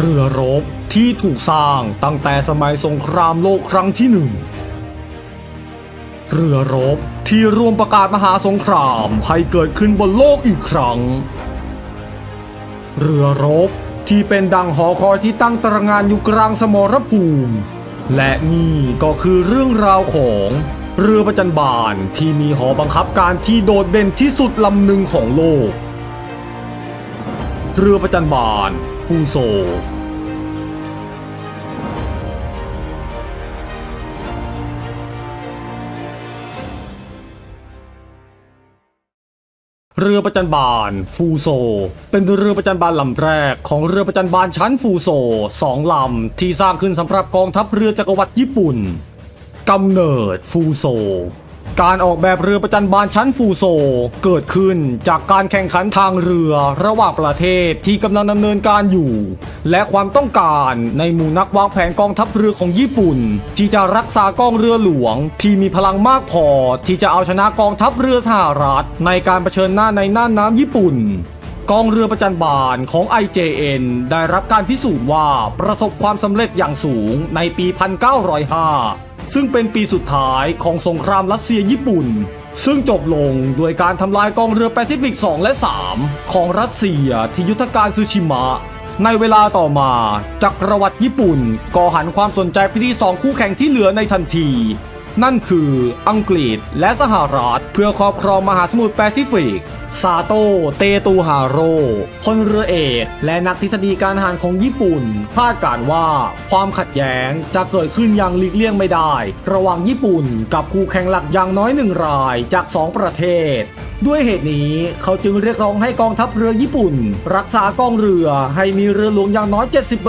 เรือรบที่ถูกสร้างตั้งแต่สมัยสงครามโลกครั้งที่หนึ่งเรือรบที่รวมประกาศมหาสงครามให้เกิดขึ้นบนโลกอีกครั้ง เรือรบที่เป็นดังหอคอยที่ตั้งตระงานอยู่กลางสมรภูมิ และนี่ก็คือเรื่องราวของเรือประจันบานที่มีหอบังคับการที่โดดเด่นที่สุดลำหนึ่งของโลก เรือประจันบาน ฟูโซ เรือประจันบาน ฟูโซ เป็นเรือประจันบานลำแรกของเรือประจันบานชั้นฟูโซสองลำที่สร้างขึ้นสำหรับกองทัพเรือจักรวรรดิญี่ปุ่นกำเนิดฟูโซ การออกแบบเรือประจันบานชั้นฟูโซ เกิดขึ้นจากการแข่งขันทางเรือระหว่างประเทศที่กำลังดำเนินการอยู่ และความต้องการในหมู่นักวางแผนกองทัพเรือของญี่ปุ่น ที่จะรักษากองเรือหลวง ที่มีพลังมากพอที่จะเอาชนะกองทัพเรือสหรัฐ ในการเผชิญหน้าในน่านน้ำญี่ปุ่นกองเรือประจันบานของ IJN ได้รับการพิสูจน์ว่าประสบความสำเร็จอย่างสูงในปี 1905 ซึ่งเป็นปีสุดท้ายของสงครามรัสเซียญี่ปุ่น ซึ่งจบลงโดยการทำลายกองเรือแปซิฟิก 2 และ 3 ของรัสเซียที่ยุทธการซูชิมะ ในเวลาต่อมาจักรวรรดิญี่ปุ่น ก็หันความสนใจไปที่สองคู่แข่งที่เหลือในทันที นั่นคืออังกฤษและสหรัฐ เพื่อครอบครองมหาสมุทรแปซิฟิกซาโต เตตูฮาโร่พลเรือเอก และนักทฤษฎีการทหารของญี่ปุ่น คาดการณ์ว่า ความขัดแย้งจะเกิดขึ้นอย่างหลีกเลี่ยงไม่ได้ ระหว่างญี่ปุ่นกับคู่แข่งหลักอย่างน้อยหนึ่งรายจากสองประเทศ ด้วยเหตุนี้เขาจึงเรียกร้องให้กองทัพเรือญี่ปุ่น รักษากองเรือให้มีเรือหลวงอย่างน้อย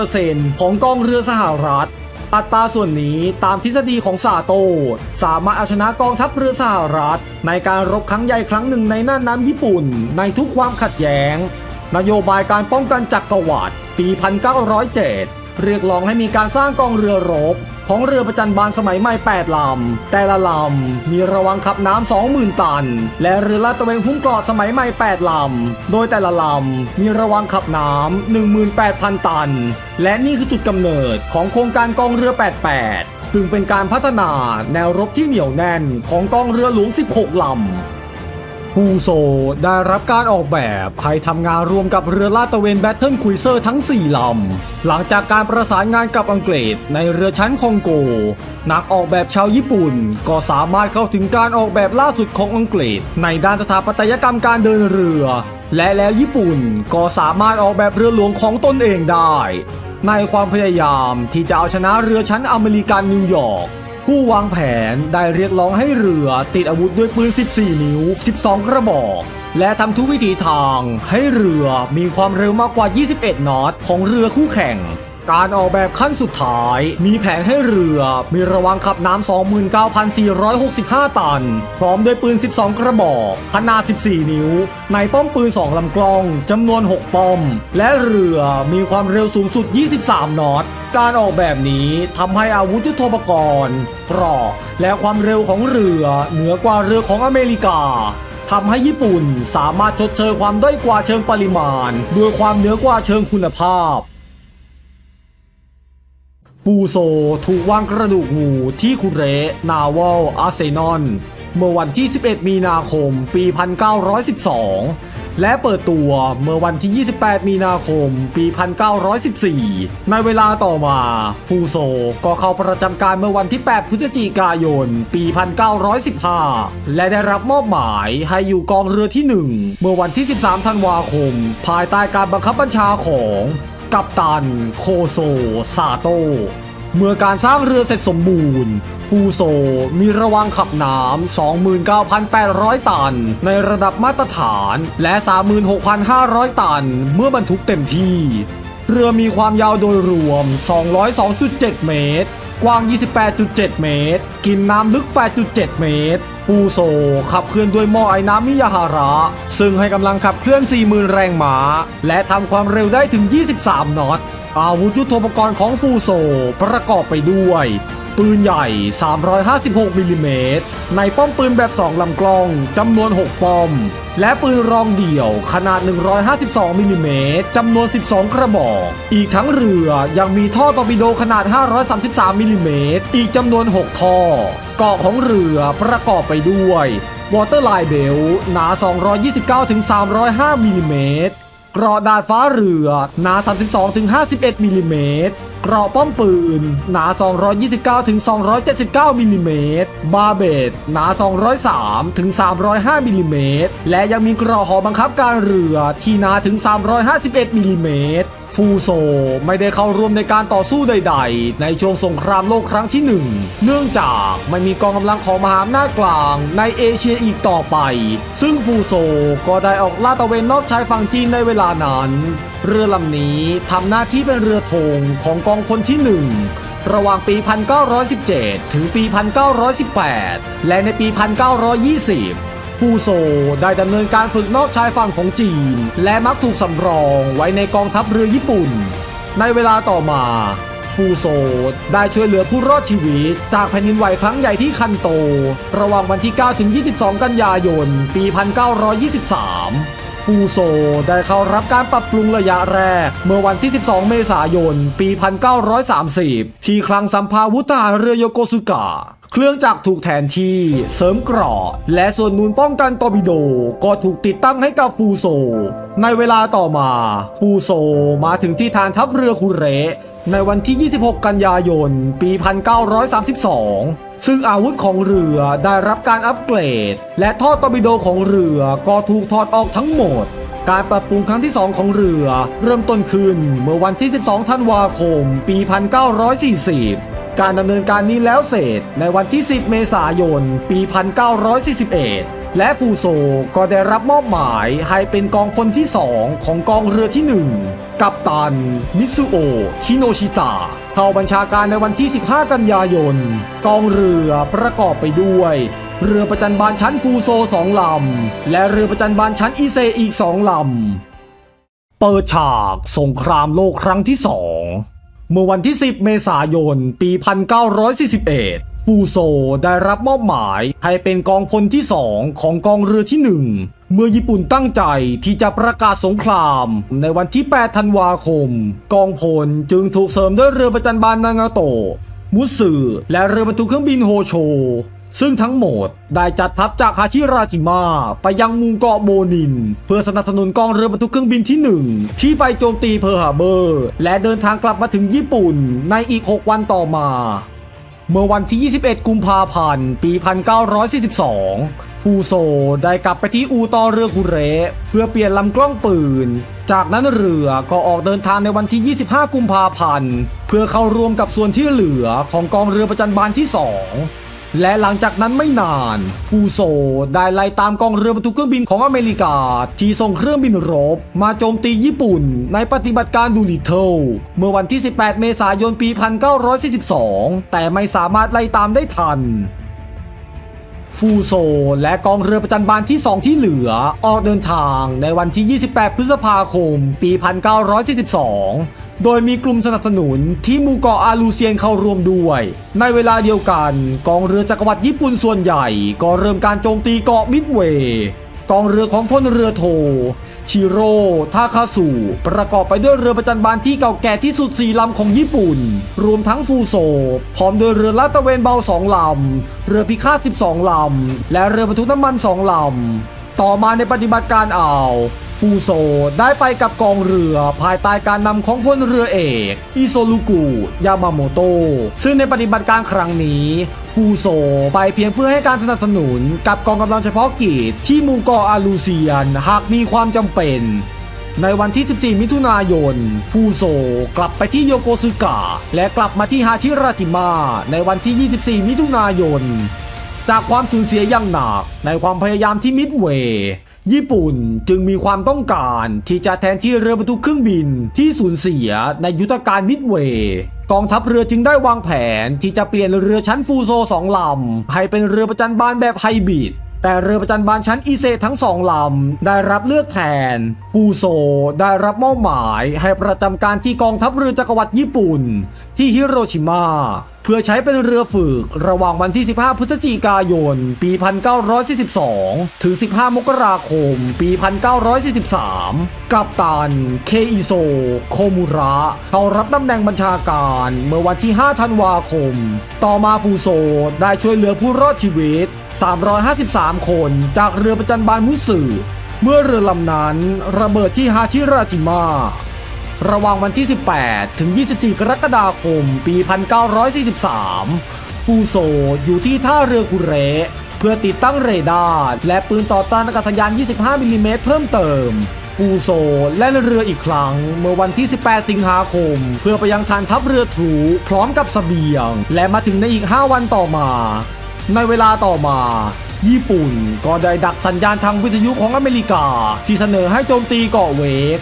70%ของกองเรือสหรัฐ อัตราส่วนนี้ตามทฤษฎีของซาโต สามารถเอาชนะกองทัพเรือสหรัฐ ในการรบครั้งใหญ่ครั้งหนึ่งในน่านน้ำญี่ปุ่น ในทุกความขัดแย้ง นโยบายการป้องกันจักรวรรดิปี 1907 เรียกร้องให้มีการสร้างกองเรือรบ ของเรือประจันบานสมัยใหม่ 8 ลำ แต่ละลำ มีระวังขับน้ำ 20,000 ตัน และเรือลาดตระเวนพุ่งเกราะสมัยใหม่ 8 ลำ โดยแต่ละลำ มีระวังขับน้ำ 18,000 ตัน และนี่คือจุดกำเนิดของโครงการกองเรือ 88 ซึ่งเป็นการพัฒนาแนวรบที่เหนียวแน่นของกองเรือหลวง 16 ลำ ฟูโซได้รับการออกแบบให้ทำงานร่วมกับเรือลาดตระเวนแบทเทิลคุยเซอร์ทั้ง 4 ลำ หลังจากการประสานงานกับอังกฤษในเรือชั้นคองโก นักออกแบบชาวญี่ปุ่น ก็สามารถเข้าถึงการออกแบบล่าสุดของอังกฤษ ในด้านสถาปัตยกรรมการเดินเรือ และแล้วญี่ปุ่นก็สามารถออกแบบเรือหลวงของตนเองได้ ในความพยายามที่จะเอาชนะเรือชั้นอเมริกันนิวยอร์ก ผู้วางแผนได้เรียกร้องให้เรือติดอาวุธด้วยปืน 14 นิ้ว 12 กระบอก และทำทุกวิถีทางให้เรือมีความเร็วมากกว่า 21 นอตของเรือคู่แข่ง การออกแบบขั้นสุดท้าย มีแผนให้เรือ มีระวังขับน้ำ 29,465 ตัน พร้อมด้วยปืน 12 กระบอก ขนาด 14 นิ้ว ในป้อมปืน 2 ลำกล้องจำนวน 6 ป้อม และเรือมีความเร็วสูงสุด 23 นอตการออกแบบนี้ทำให้อาวุธยุทโธปกรณ์เกราะและความเร็วของเรือ เหนือกว่าเรือของอเมริกาทำให้ญี่ปุ่นสามารถชดเชยความด้อยกว่าเชิงปริมาณ ด้วยความเหนือกว่าเชิงคุณภาพ ฟูโซถูกวางกระดูกงูที่คุเรนาวลอาร์เซนอลเมื่อวันที่ 11 มีนาคม ปี 1912 และเปิดตัวเมื่อวันที่ 28 มีนาคม ปี 1914 ในเวลาต่อมาฟูโซก็เข้าประจำการเมื่อวันที่ 8 พฤศจิกายน ปี 1915 และได้รับมอบหมายให้อยู่กองเรือที่ 1 เมื่อวันที่ 13 ธันวาคม ภายใต้การบังคับบัญชาของกัปตัน โคโซ ซาโต เมื่อการสร้างเรือเสร็จสมบูรณ์ ฟูโซมีระวังขับน้ำ 29,800 ตัน ในระดับมาตรฐานและ 36,500 ตัน เมื่อบรรทุกเต็มที่ เรือมีความยาวโดยรวม 202.7 เมตร กว้าง 28.7 เมตร กินน้ำลึก 8.7 เมตร ปูโซ ขับเคลื่อนด้วยหม้อไอ้น้ำมิยาฮาระ ซึ่งให้กำลังขับเคลื่อน 40,000 แรงม้า และทำความเร็วได้ถึง 23 นอต อาวุธยุทโธปกรณ์ของฟูโซประกอบไปด้วย ปืนใหญ่ 356 มิลลิเมตร ในป้อมปืนแบบ 2ลำกล้องจำนวน 6ป้อม และปืนรองเดี่ยวขนาด 152มิลลิเมตรจำนวน 12 กระบอก อีกทั้งเรือยังมีท่อตอร์ปิโดขนาด 533มิลลิเมตรอีกจำนวน 6 ท่อ เกาะของเรือประกอบไปด้วยวอเตอร์ไลน์เบลหนา 229-305มิลลิเมตรเกราะดาดฟ้าเรือหนา 32-51มิลลิเมตร รอป้อมปืน หนา 229-279มิลลิเมตรบาเบตหนา 203-305มิลลิเมตรและยังมีกราะหอบังคับการเรือที่หนาถึง 351มิลลิเมตร ฟูโซไม่ได้เข้าร่วมในการต่อสู้ใด ๆ ในช่วงสงครามโลกครั้งที่หนึ่งเนื่องจากไม่มีกองกำลังของมหาอำนาจกลางในเอเชียอีกต่อไป ซึ่งฟูโซก็ได้ออกลาดตระเวนนอกชายฝั่งจีนในเวลานั้น เรือลำนี้ทำหน้าที่เป็นเรือธงของกองพลที่หนึ่งระหว่างปี 1917 ถึงปี 1918 และในปี 1920 ฟูโซได้ดำเนินการฝึกนอกชายฝั่งของจีน และมักถูกสำรองไว้ในกองทัพเรือญี่ปุ่น ในเวลาต่อมาฟูโซได้ช่วยเหลือผู้รอดชีวิต จากแผ่นดินไหวครั้งใหญ่ที่คันโต ระหว่างวันที่ 9 ถึง 22 กันยายน ปี 1923 ฟูโซได้เข้ารับการปรับปรุงระยะแรก เมื่อวันที่ 12 เมษายน ปี 1930 ที่คลังสัมภาวุธทหารเรือโยโกสุกะ เครื่องจักรถูกแทนที่เสริมเกราะและส่วนนูนป้องกันตอร์ปิโดก็ถูกติดตั้งให้กับฟูโซ ในเวลาต่อมาฟูโซมาถึงที่ฐานทัพเรือคุเรในวันที่ 26 กันยายน ปี 1932 ซึ่งอาวุธของเรือได้รับการอัปเกรด และท่อตอร์ปิโดของเรือก็ถูกถอดออกทั้งหมด การปรับปรุงครั้งที่ 2 ของเรือ เริ่มต้นขึ้นเมื่อวันที่ 12 ธันวาคม ปี 1940 การดำเนินการนี้แล้วเสร็จในวันที่ 10 เมษายน ปี 1941 และฟูโซก็ได้รับมอบหมายให้เป็นกองพลที่ 2 ของกองเรือที่ 1 กัปตัน มิซุโอ ชิโนชิตะ เข้าบัญชาการในวันที่ 15 กันยายน กองเรือประกอบไปด้วยเรือประจันบานชั้นฟูโซสองลำ และเรือประจันบานชั้นอิเซอีกสองลำ เปิดฉากสงครามโลกครั้งที่สอง เมื่อวันที่ 10 เมษายน ปี 1941 ฟูโซได้รับมอบหมายให้เป็นกองพลที่ 2 ของกองเรือที่ 1 เมื่อญี่ปุ่นตั้งใจที่จะประกาศสงคราม ในวันที่ 8 ธันวาคม กองพลจึงถูกเสริมด้วยเรือประจันบานนางาโตะมุสึและเรือบรรทุกเครื่องบินโฮโช ซึ่งทั้งหมดได้จัดทัพจากฮาชิราจิมะไปยังมุงเกาะโบนิน เพื่อสนับสนุนกองเรือบรรทุกเครื่องบินที่ 1 ที่ไปโจมตีเพิร์ฮาเบอร์ และเดินทางกลับมาถึงญี่ปุ่นในอีก 6 วันต่อมา เมื่อวันที่ 21 กุมภาพันธ์ ปี 1942 ฟูโซได้กลับไปที่อูตอเรือคุเรเพื่อเปลี่ยนลำกล้องปืน จากนั้นเรือก็ออกเดินทางในวันที่ 25 กุมภาพันธ์ เพื่อเข้าร่วมกับส่วนที่เหลือของกองเรือประจันบานที่ 2 และหลังจากนั้นไม่นาน ฟูโซได้ไล่ตามกองเรือบรรทุกเครื่องบินของอเมริกา ที่ส่งเครื่องบินรบ มาโจมตีญี่ปุ่น ในปฏิบัติการดูลิเทิลเมื่อวันที่ 18 เมษายนปี 1942 แต่ไม่สามารถไล่ตามได้ทัน ฟูโซ และกองเรือประจันบานที่ 2 ที่เหลือ ออกเดินทางในวันที่ 28 พฤษภาคม ปี 1942 โดยมีกลุ่มสนับสนุนที่มูเกาะอาลูเซียนเข้าร่วมด้วย ในเวลาเดียวกัน กองเรือจักรวรรดิญี่ปุ่นส่วนใหญ่ ก็เริ่มการโจมตีเกาะมิดเวย์ กองเรือของพลเรือโท ชิโร่ทาคาสุประกอบไปด้วยเรือประจันบานที่เก่าแก่ที่สุดสี่ลำของญี่ปุ่น รวมทั้งฟูโซ พร้อมโดยเรือลาดตะเวนเบาสองลำ เรือพิฆาต12 ลำ และเรือบรรทุกน้ำมันสองลำ ต่อมาในปฏิบัติการอ่าวฟูโซได้ไปกับกองเรือภายใต้การนำของพลเรือเอก อิโซลุกุ ยามาโมโต ซึ่งในปฏิบัติการครั้งนี้ ฟูโซ ไปเพียงเพื่อให้การสนับสนุนกับกองกำลังเฉพาะกิจที่มูกออาลูเซียนหากมีความจำเป็น ในวันที่ 14 มิถุนายน ฟูโซ กลับไปที่โยโกซึกะ และกลับมาที่ฮาชิราจิมา ในวันที่ 24 มิถุนายน จากความสูญเสียอย่างหนักในความพยายามที่มิดเวย์ ญี่ปุ่นจึงมีความต้องการที่จะแทนที่เรือบรรทุกเครื่องบินที่สูญเสียในยุทธการมิดเวย์กองทัพเรือจึงได้วางแผนที่จะเปลี่ยนเรือชั้นฟูโซสองลำให้เป็นเรือประจันบานแบบไฮบริดแต่เรือประจันบานชั้นอีเซทั้งสองลำได้รับเลือกแทน ฟูโซได้รับมอบหมายให้ประจำการที่กองทัพเรือจักรวรรดิญี่ปุ่น ที่ฮิโรชิมา พื่อใช้เป็นเรือฝึกระหว่างวันที่ 15 พฤศจิกายน ปี 1942 ถึง 15 มกราคม ปี 1943 กับตัน เคอิโซ โคมุระ เขารับตำแหน่งบัญชาการเมื่อวันที่ 5 ธันวาคม ต่อมาฟูโซได้ช่วยเหลือผู้รอดชีวิต 353 คนจากเรือประจันบานมุสึเมื่อเรือลำนั้นระเบิดที่ฮาชิราจิมะ ระหว่างวันที่ 18 ถึง 24 กรกฎาคม ปี 1943 ปูโซอยู่ที่ท่าเรือกุเร เพื่อติดตั้งเรดาร์และปืนต่อต้านอากาศยาน 25 มิลลิเมตรเพิ่มเติม ปูโซและเรืออีกครั้ง เมื่อวันที่ 18 สิงหาคม เพื่อไปยังฐานทัพเรือทรูพร้อมกับสเสบียง และมาถึงในอีก 5 วันต่อมา ในเวลาต่อมาญี่ปุ่นก็ได้ดักสัญญาณทางวิทยุของอเมริกา ที่เสนอให้โจมตีเกาะเวก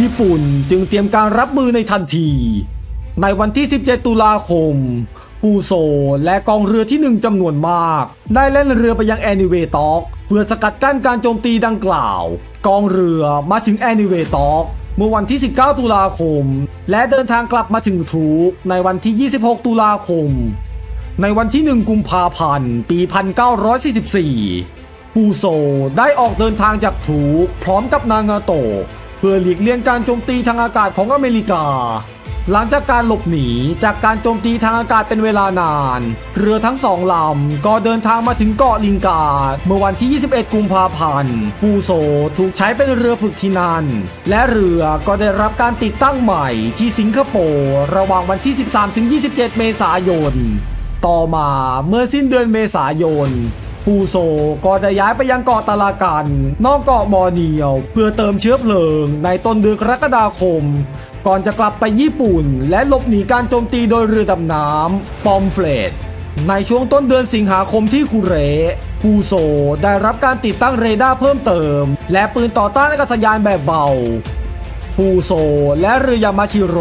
ญี่ปุ่นจึงเตรียมการรับมือในทันที ในวันที่ 17 ตุลาคม ฟูโซและกองเรือที่หนึ่งจำนวนมาก ได้เล่นเรือไปยังแอนิเวตอกเพื่อสกัดกั้นการโจมตีดังกล่าว กองเรือมาถึงแอนิเวตอกเมื่อวันที่ 19 ตุลาคม และเดินทางกลับมาถึงทูกในวันที่ 26 ตุลาคม ในวันที่ 1 กุมภาพันธ์ ปี 1944 ฟูโซได้ออกเดินทางจากทูกพร้อมกับนางาโตะ พื่อหลีกเลี่ยงการโจมตีทางอากาศของอเมริกา หลังจากการหลบหนีจากการโจมตีทางอากาศเป็นเวลานาน เรือทั้งสองลำก็เดินทางมาถึงเกาะลิงกา เมื่อวันที่ 21 กุมภาพันธ์ฟูโซถูกใช้เป็นเรือฝึกที่นั่น และเรือก็ได้รับการติดตั้งใหม่ที่สิงคโปร์ระหว่างวันที่ 13-27 เมษายน ต่อมาเมื่อสิ้นเดือนเมษายน ฟูโซก็ได้ย้ายไปยังเกาะตาลากัน นอกเกาะบอร์เนียว เพื่อเติมเชื้อเพลิง ในต้นเดือนกรกฎาคม ก่อนจะกลับไปญี่ปุ่น และหลบหนีการโจมตีโดยเรือดำน้ำปอมเฟลตในช่วงต้นเดือนสิงหาคมที่คุเรฟูโซได้รับการติดตั้งเรดาร์เพิ่มเติม และปืนต่อต้านอากาศยานแบบเบาฟูโซ และเรือยามาชิโร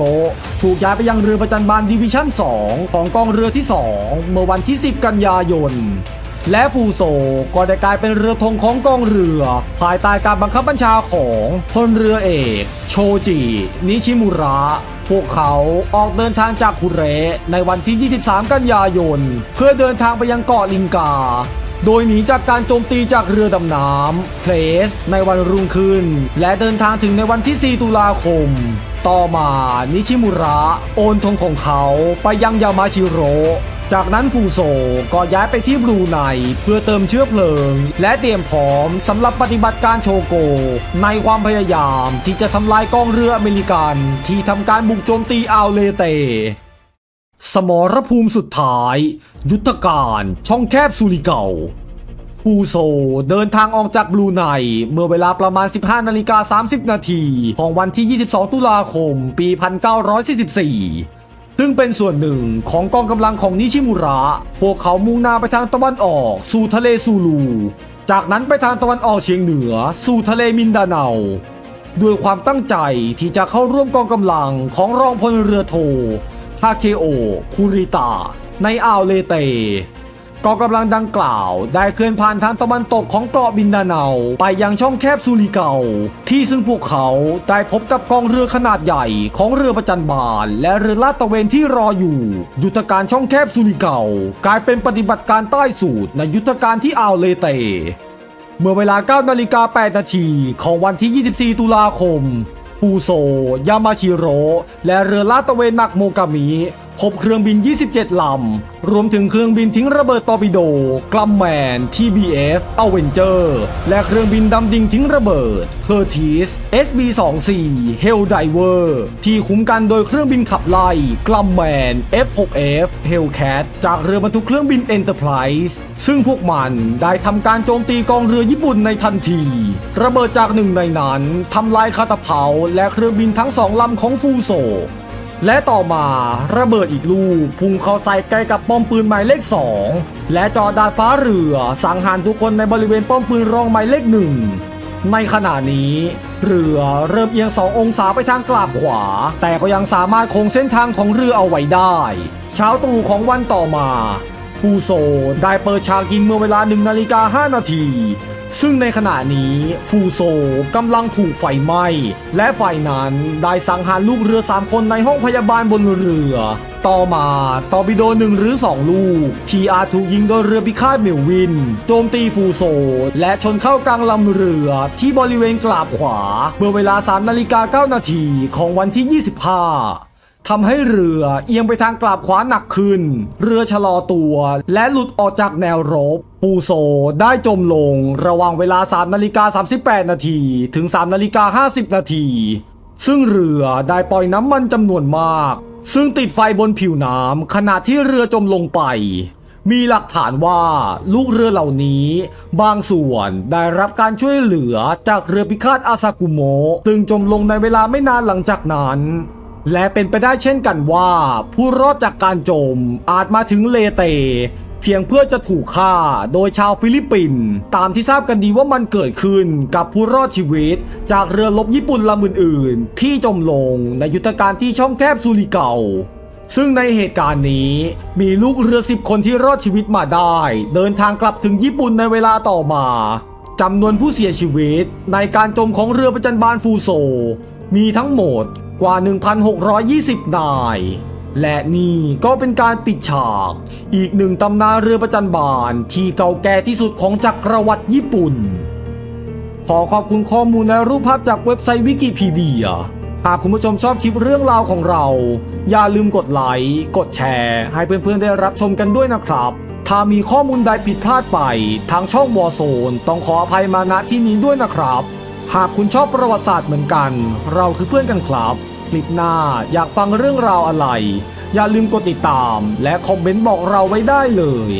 ถูกย้ายไปยังเรือประจันบานดิวิชั่น 2 ของกองเรือที่ 2 เมื่อวันที่ 10 กันยายน และฟูโซก็ได้กลายเป็นเรือธงของกองเรือ ภายใต้การบังคับบัญชาของพลเรือเอก โชจิ นิชิมุระพวกเขาออกเดินทางจากคุเรในวันที่ 23 กันยายน เพื่อเดินทางไปยังเกาะลิงกา โดยหนีจากการโจมตีจากเรือดำน้ำเพลส ในวันรุ่งขึ้น และเดินทางถึงในวันที่ 4 ตุลาคม ต่อมานิชิมุระ โอนธงของเขาไปยังยามาชิโร จากนั้นฟูโซก็ย้ายไปที่บรูไนเพื่อเติมเชื้อเพลิง และเตรียมพร้อมสำหรับปฏิบัติการโชโก ในความพยายามที่จะทำลายกองเรืออเมริกัน ที่ทำการบุกโจมตีอ่าวเลเต สมรภูมิสุดท้าย ยุทธการช่องแคบสุริเก่าฟูโซเดินทางออกจากบลูไนเมื่อเวลาประมาณ 15นาฬิกา30 นาทีของวันที่ 22 ตุลาคม ปี 1944 ซึ่งเป็นส่วนหนึ่งของกองกำลังของนิชิมุระ พวกเขามุ่งหน้าไปทางตะวันออก สู่ทะเลซูลู จากนั้นไปทางตะวันออกเฉียงเหนือ สู่ทะเลมินดาเนาด้วยความตั้งใจที่จะเข้าร่วมกองกำลังของรองพลเรือโททาเคโอ คูริตา ในอ่าวเลเต กองกำลังดังกล่าว ได้เคลื่อนผ่านทางตะวันตกของเกาะบินดาเนา ไปยังช่องแคบซูริเกาที่ซึ่งพวกเขาได้พบกับกองเรือขนาดใหญ่ของเรือประจันบาน และเรือลาดตระเวนที่รออยู่ ยุทธการช่องแคบซูริเกากลายเป็นปฏิบัติการใต้สูตรในยุทธการที่อ่าวเลเตเมื่อเวลา9นาฬิกา8นาทีของวันที่ 24 ตุลาคมฟูโซ ยามาชิโร และเรือลาดตระเวนหนักโมกามิ พบเครื่องบิน 27 ลำ รวมถึงเครื่องบินทิ้งระเบิดตอร์ปิโด กลัมแมน TBF Avenger และเครื่องบินดำดิ่งทิ้งระเบิด Curtis SB-24 Helldiver ที่คุ้มกันโดยเครื่องบินขับไล่กลัมแมน F6F Hellcat จากเรือบรรทุกเครื่องบิน Enterprise ซึ่งพวกมันได้ทำการโจมตีกองเรือญี่ปุ่นในทันที ระเบิดจากหนึ่งในนั้นทำลายคาตาเผาและเครื่องบินทั้งสองลำของฟูโซ และต่อมาระเบิดอีกลูกพุ่งเข้าใส่ใกล้กับป้อมปืนหมายเลข 2 และจอดาดฟ้าเรือ สังหารทุกคนในบริเวณป้อมปืนรองหมายเลขหนึ่งในขณะนี้ เรือเริ่มเอียง2องศาไปทางกลับขวา แต่ก็ยังสามารถคงเส้นทางของเรือเอาไว้ได้ เช้าตรู่ของวันต่อมา ปูโซได้เปิดฉากยิงเมื่อเวลา1นาฬิกา5นาที ซึ่งในขณะนี้ฟูโซกำลังถูกไฟไหม้ และไฟนั้นได้สังหารลูกเรือ 3 คนในห้องพยาบาลบนเรือ ต่อมาตอร์ปิโดหนึ่งหรือ 2 ลูก ทีอาถูกยิงโดยเรือพิฆาตเมลวิน โจมตีฟูโซ และชนเข้ากลางลำเรือที่บริเวณกลาบขวา เมื่อเวลา3นาฬิกา9นาทีของวันที่ 25ทำให้เรือเอียงไปทางกลาบขวาหนักขึ้น เรือชะลอตัวและหลุดออกจากแนวรบ ปูโซได้จมลงระหว่างเวลา 3 นาฬิกา 38 นาทีถึง 3 นาฬิกา 50 นาที ซึ่งเรือได้ปล่อยน้ำมันจำนวนมาก ซึ่งติดไฟบนผิวน้ำขณะที่เรือจมลงไป มีหลักฐานว่าลูกเรือเหล่านี้ บางส่วนได้รับการช่วยเหลือจากเรือพิฆาตอาซากุโมะซึ่งจมลงในเวลาไม่นานหลังจากนั้น และเป็นไปได้เช่นกันว่า ผู้รอดจากการจมอาจมาถึงเลเต เพียงเพื่อจะถูกฆ่าโดยชาวฟิลิปปินส์ตามที่ทราบกันดีว่ามันเกิดขึ้นกับผู้รอดชีวิต จากเรือรบญี่ปุ่นลำอื่นๆ ที่จมลงในยุทธการที่ช่องแคบซูริเกาซึ่งในเหตุการณ์นี้มีลูกเรือสิบคนที่รอดชีวิตมาได้ เดินทางกลับถึงญี่ปุ่นในเวลาต่อมาจำนวนผู้เสียชีวิตในการจมของเรือประจันบานฟูโซ มีทั้งหมดกว่า 1,620 นาย และนี่ก็เป็นการปิดฉาก อีกหนึ่งตำนานเรือประจันบานที่เก่าแก่ที่สุดของจักรวรรดิญี่ปุ่น ขอขอบคุณข้อมูลและรูปภาพจากเว็บไซต์วิกิพีเดียหากคุณผู้ชมชอบคลิปเรื่องราวของเรา อย่าลืมกดไลค์ กดแชร์ ให้เพื่อนๆได้รับชมกันด้วยนะครับ ถ้ามีข้อมูลใดผิดพลาดไป ทางช่องวอโซนต้องขออภัยมาณที่นี้ด้วยนะครับ หากคุณชอบประวัติศาสตร์เหมือนกัน เราคือเพื่อนกันครับ คลิปหน้าอยากฟังเรื่องราวอะไร อย่าลืมกดติดตาม และคอมเมนต์บอกเราไว้ได้เลย